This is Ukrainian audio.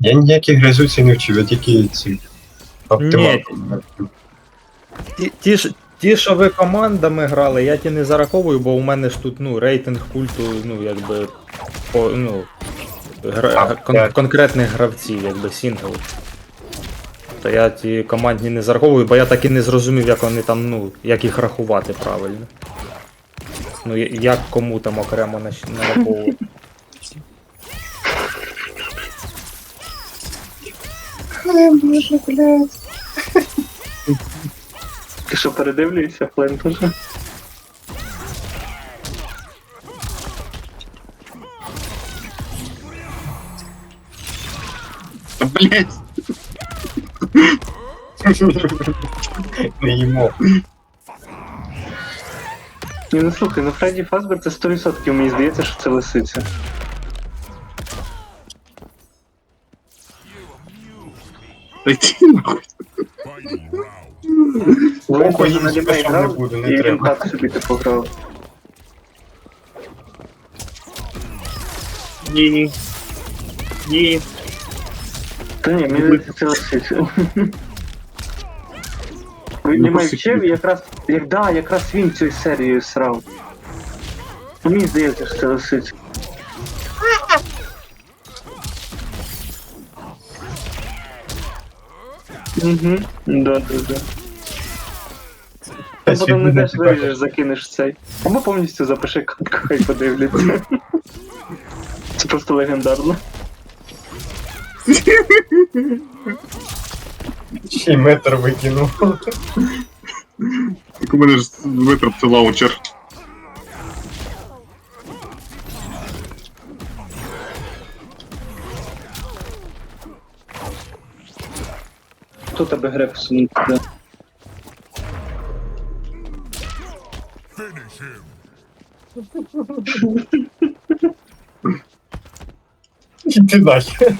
Я ніяких резолюцій не вчив, я тільки ці. Ті, ті, ж, ті, що ви командами грали, я ті не зараховую, бо у мене ж тут ну, рейтинг культу, ну, якби. По, ну, гра, Так, кон, так. конкретних гравців, якби сінгл. То я ті командні не зараховую, бо я так і не зрозумів, як вони там, ну, як їх рахувати правильно. Ну, я- як кому там окремо нараховувати. Ай, боже, блядь. Ти що передивлюєшся, Флен теж? Та, блядь. Не їмо. Ні, ну слухай, ну Фредді Фазбер це 100% мені здається, що це лисиця. Та йди нахуй. Ні лімей спешл не буду, не і він треба. так собі типу грав. Ні. Ні. Та ні, мені це лисиця. Він Ну, якраз, як, да, якраз він цю серію срав. Мені здається, що це лисиця. Угу, да, да, да. Ти потім не теж виріжеш, закинеш цей. Або повністю запиши катку, хай подивляться. Це просто легендарно. Ще й метр викинув. Так у мене ж витрапся лаунчер. Хто тебе гре посунути? Да. Іди нахер.